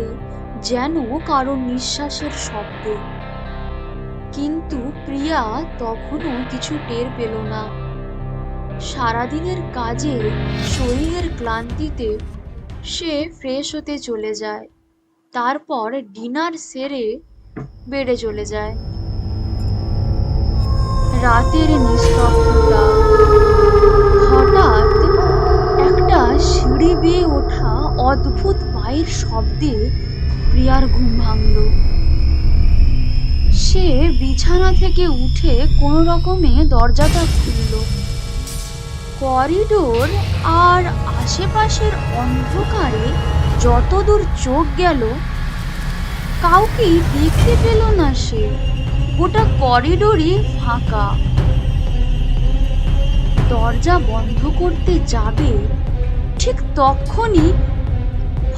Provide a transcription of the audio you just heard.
পারে যেন কারও নিঃশ্বাসের শব্দ। কিন্তু প্রিয়া তখনও কিছু টের পেল না। সারাদিনের কাজে, শরীরের ক্লান্তিতে সে ফ্রেশ হতে চলে যায়। তারপর ডিনার সেরে বেডে চলে যায়। রাতের নিস্তব্ধতা বেয়ে ওঠা অদ্ভুত পায়ের শব্দে প্রিয়ার ঘুম ভাঙল। সে বিছানা থেকে উঠে কোনো রকমে দরজাটা খুলল। করিডোর আর আশেপাশের অন্ধকারে যতদূর চোখ গেল, কাউকেই দেখতে পেল না সে। গোটা করিডোরই ফাঁকা। দরজা বন্ধ করতে যাবে ঠিক তখনই